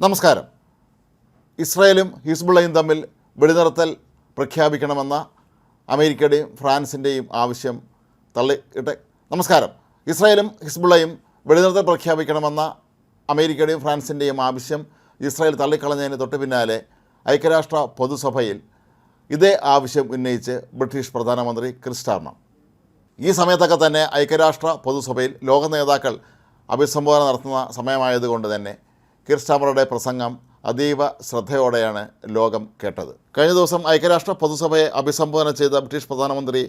നമസ്കാരം. ഇസ്രായേലും ഹിസ്ബുള്ളയും തമ്മിൽ വെടിനിർത്തൽ പ്രഖ്യാപിക്കണമെന്ന അമേരിക്കയുടെയും ഫ്രാൻസിന്റെയും ആവശ്യം തള്ളിയിട്ട് നമസ്കാരം. ഇസ്രായേലും ഹിസ്ബുള്ളയും വെടിനിർത്തൽ പ്രഖ്യാപിക്കണമെന്ന അമേരിക്കയുടെയും ഫ്രാൻസിന്റെയും ആവശ്യം ഇസ്രായേൽ തള്ളിക്കളഞ്ഞതിന് തൊട്ട് പിന്നാലെ ഐക്യരാഷ്ട്ര പൊതുസഭയിൽ ഇതേ ആവശ്യം ഉന്നയിച്ച് ബ്രിട്ടീഷ് പ്രധാനമന്ത്രി ക്രിസ്റ്റാർമർ ഈ സമയത്തൊക്കെ തന്നെ ഐക്യരാഷ്ട്ര പൊതുസഭയിൽ ലോക നേതാക്കൾ അഭിസംബോധന നടത്തുന്ന സമയമായതുകൊണ്ട് തന്നെ കിർസ്റ്റാമറുടെ പ്രസംഗം അതീവ ശ്രദ്ധയോടെയാണ് ലോകം കേട്ടത്. കഴിഞ്ഞ ദിവസം ഐക്യരാഷ്ട്ര പൊതുസഭയെ അഭിസംബോധന ചെയ്ത ബ്രിട്ടീഷ് പ്രധാനമന്ത്രി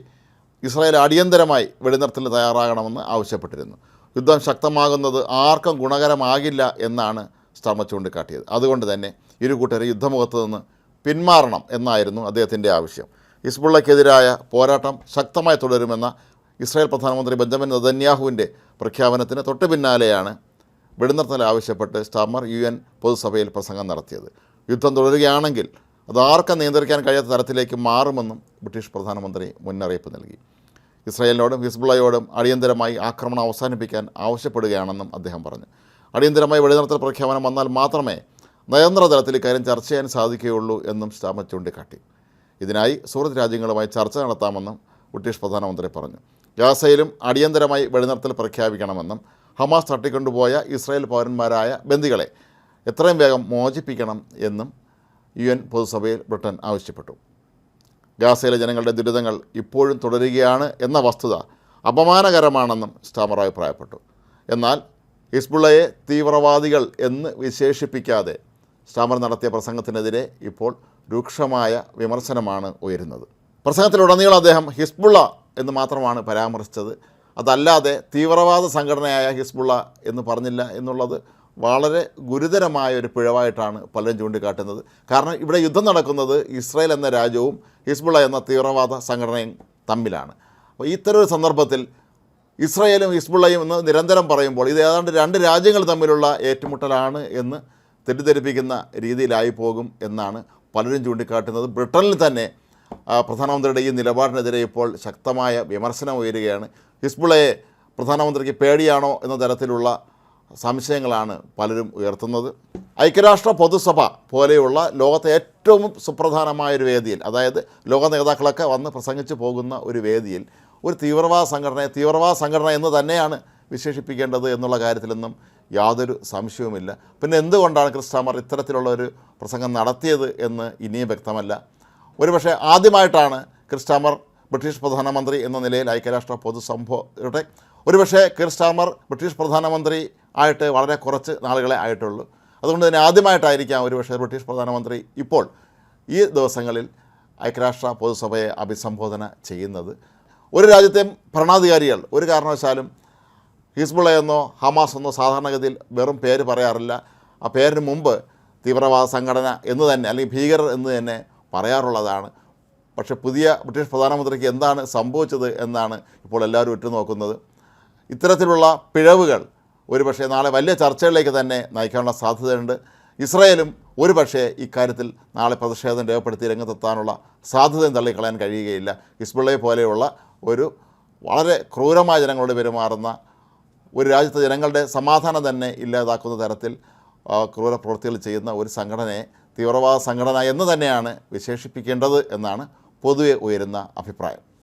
ഇസ്രായേൽ അടിയന്തരമായി വെടിനിർത്തലിന് തയ്യാറാകണമെന്ന് ആവശ്യപ്പെട്ടിരുന്നു. യുദ്ധം ശക്തമാകുന്നത് ആർക്കും ഗുണകരമാകില്ല എന്നാണ് സ്റ്റാർമർ ചൂണ്ടിക്കാട്ടിയത്. അതുകൊണ്ട് തന്നെ ഇരു കൂട്ടരെ യുദ്ധമുഖത്ത് നിന്ന് പിന്മാറണം എന്നായിരുന്നു അദ്ദേഹത്തിന്റെ ആവശ്യം. ഇസ്ബുള്ളയ്ക്കെതിരായ പോരാട്ടം ശക്തമായി തുടരുമെന്ന ഇസ്രായേൽ പ്രധാനമന്ത്രി ബെഞ്ചമിൻ നദന്യാഹുവിന്റെ പ്രഖ്യാപനത്തിന് തൊട്ടു പിന്നാലെയാണ് വെടിനിർത്തൽ ആവശ്യപ്പെട്ട് സ്റ്റാമർ യു എൻ പൊതുസഭയിൽ പ്രസംഗം നടത്തിയത്. യുദ്ധം തുടരുകയാണെങ്കിൽ അത് ആർക്കും നിയന്ത്രിക്കാൻ കഴിയാത്ത തരത്തിലേക്ക് മാറുമെന്നും ബ്രിട്ടീഷ് പ്രധാനമന്ത്രി മുന്നറിയിപ്പ് നൽകി. ഇസ്രായേലിനോടും ഹിസ്ബുള്ളയോടും അടിയന്തരമായി ആക്രമണം അവസാനിപ്പിക്കാൻ ആവശ്യപ്പെടുകയാണെന്നും അദ്ദേഹം പറഞ്ഞു. അടിയന്തരമായി വെടിനിർത്തൽ പ്രഖ്യാപനം വന്നാൽ മാത്രമേ നയതന്ത്ര തലത്തിൽ ഇക്കാര്യം ചർച്ച ചെയ്യാൻ സാധിക്കുകയുള്ളൂ എന്നും സ്റ്റാമർ ചൂണ്ടിക്കാട്ടി. ഇതിനായി സുഹൃത്ത് രാജ്യങ്ങളുമായി ചർച്ച നടത്താമെന്നും ബ്രിട്ടീഷ് പ്രധാനമന്ത്രി പറഞ്ഞു. ഗാസയിലും അടിയന്തരമായി വെടിനിർത്തൽ പ്രഖ്യാപിക്കണമെന്നും ഹമാസ് തട്ടിക്കൊണ്ടുപോയ ഇസ്രായേൽ പൗരന്മാരായ ബന്ദികളെ എത്രയും വേഗം മോചിപ്പിക്കണം എന്നും യു എൻ പൊതുസഭയിൽ ബ്രിട്ടൻ ആവശ്യപ്പെട്ടു. ഗാസയിലെ ജനങ്ങളുടെ ദുരിതങ്ങൾ ഇപ്പോഴും തുടരുകയാണ് എന്ന വസ്തുത അപമാനകരമാണെന്നും സ്റ്റാമർ അഭിപ്രായപ്പെട്ടു. എന്നാൽ ഹിസ്ബുള്ളയെ തീവ്രവാദികൾ എന്ന് വിശേഷിപ്പിക്കാതെ സ്റ്റാമർ നടത്തിയ പ്രസംഗത്തിനെതിരെ ഇപ്പോൾ രൂക്ഷമായ വിമർശനമാണ് ഉയരുന്നത്. പ്രസംഗത്തിലുടനീളം അദ്ദേഹം ഹിസ്ബുള്ള എന്ന് മാത്രമാണ് പരാമർശിച്ചത്. അതല്ലാതെ തീവ്രവാദ സംഘടനയായ ഹിസ്ബുള്ള എന്ന് പറഞ്ഞില്ല എന്നുള്ളത് വളരെ ഗുരുതരമായ ഒരു പിഴവായിട്ടാണ് പലരും ചൂണ്ടിക്കാട്ടുന്നത്. കാരണം ഇവിടെ യുദ്ധം നടക്കുന്നത് ഇസ്രായേൽ എന്ന രാജ്യവും ഹിസ്ബുള്ള എന്ന തീവ്രവാദ സംഘടനയും തമ്മിലാണ്. അപ്പോൾ ഇത്തരം ഒരു സന്ദർഭത്തിൽ ഇസ്രായേലും ഹിസ്ബുള്ളയും എന്ന് നിരന്തരം പറയുമ്പോൾ ഇത് ഏതാണ്ട് രണ്ട് രാജ്യങ്ങൾ തമ്മിലുള്ള ഏറ്റുമുട്ടലാണ് എന്ന് തെറ്റിദ്ധരിപ്പിക്കുന്ന രീതിയിലായി പോകും എന്നാണ് പലരും ചൂണ്ടിക്കാട്ടുന്നത്. ബ്രിട്ടനിൽ തന്നെ പ്രധാനമന്ത്രിയുടെ ഈ നിലപാടിനെതിരെ ഇപ്പോൾ ശക്തമായ വിമർശനം ഉയരുകയാണ്. ഹിസ്ബുള്ളയെ പ്രധാനമന്ത്രിക്ക് പേടിയാണോ എന്ന തരത്തിലുള്ള സംശയങ്ങളാണ് പലരും ഉയർത്തുന്നത്. ഐക്യരാഷ്ട്ര പൊതുസഭ പോലെയുള്ള ലോകത്തെ ഏറ്റവും സുപ്രധാനമായ ഒരു വേദിയിൽ അതായത് ലോക നേതാക്കളൊക്കെ വന്ന് പ്രസംഗിച്ചു പോകുന്ന ഒരു വേദിയിൽ ഒരു തീവ്രവാദ സംഘടനയെ തീവ്രവാദ സംഘടന എന്ന് തന്നെയാണ് വിശേഷിപ്പിക്കേണ്ടത് എന്നുള്ള കാര്യത്തിലൊന്നും യാതൊരു സംശയവുമില്ല. പിന്നെ എന്തുകൊണ്ടാണ് ക്രിസ്റ്റാമർ ഇത്തരത്തിലുള്ള ഒരു പ്രസംഗം നടത്തിയത് എന്ന് ഇനിയും വ്യക്തമല്ല. ഒരുപക്ഷെ ആദ്യമായിട്ടാണ് ക്രിസ്റ്റാമർ ബ്രിട്ടീഷ് പ്രധാനമന്ത്രി എന്ന നിലയിൽ ഐക്യരാഷ്ട്ര പൊതുസംഭവയുടെ ഒരുപക്ഷേ കിർസ്റ്റാമർ ബ്രിട്ടീഷ് പ്രധാനമന്ത്രി ആയിട്ട് വളരെ കുറച്ച് നാളുകളെ ആയിട്ടുള്ളൂ. അതുകൊണ്ട് തന്നെ ആദ്യമായിട്ടായിരിക്കാം ഒരുപക്ഷേ ബ്രിട്ടീഷ് പ്രധാനമന്ത്രി ഇപ്പോൾ ഈ ദിവസങ്ങളിൽ ഐക്യരാഷ്ട്ര പൊതുസഭയെ അഭിസംബോധന ചെയ്യുന്നത്. ഒരു രാജ്യത്തെയും ഭരണാധികാരികൾ ഒരു കാരണവശാലും ഹിസ്ബുള്ള എന്നോ ഹമാസ് എന്നോ സാധാരണഗതിയിൽ വെറും പേര് പറയാറില്ല. ആ പേരിന് മുമ്പ് തീവ്രവാദ സംഘടന എന്ന് തന്നെ അല്ലെങ്കിൽ ഭീകരർ എന്ന് തന്നെ പറയാറുള്ളതാണ്. പക്ഷേ പുതിയ ബ്രിട്ടീഷ് പ്രധാനമന്ത്രിക്ക് എന്താണ് സംഭവിച്ചത് എന്നാണ് ഇപ്പോൾ എല്ലാവരും ഉറ്റുനോക്കുന്നത്. ഇത്തരത്തിലുള്ള പിഴവുകൾ ഒരുപക്ഷെ നാളെ വലിയ ചർച്ചകളിലേക്ക് തന്നെ നയിക്കാനുള്ള സാധ്യതയുണ്ട്. ഇസ്രായേലും ഒരുപക്ഷെ ഇക്കാര്യത്തിൽ നാളെ പ്രതിഷേധം രേഖപ്പെടുത്തി രംഗത്തെത്താനുള്ള സാധ്യതയും തള്ളിക്കളയാൻ കഴിയുകയില്ല. ഹിസ്ബുള്ളയെ പോലെയുള്ള ഒരു വളരെ ക്രൂരമായ ജനങ്ങളോട് പെരുമാറുന്ന ഒരു രാജ്യത്തെ ജനങ്ങളുടെ സമാധാനം തന്നെ ഇല്ലാതാക്കുന്ന തരത്തിൽ ക്രൂര പ്രവൃത്തികൾ ചെയ്യുന്ന ഒരു സംഘടനയെ തീവ്രവാദ സംഘടന എന്ന് തന്നെയാണ് വിശേഷിപ്പിക്കേണ്ടത് എന്നാണ് പൊതുവെ ഉയരുന്ന അഭിപ്രായം.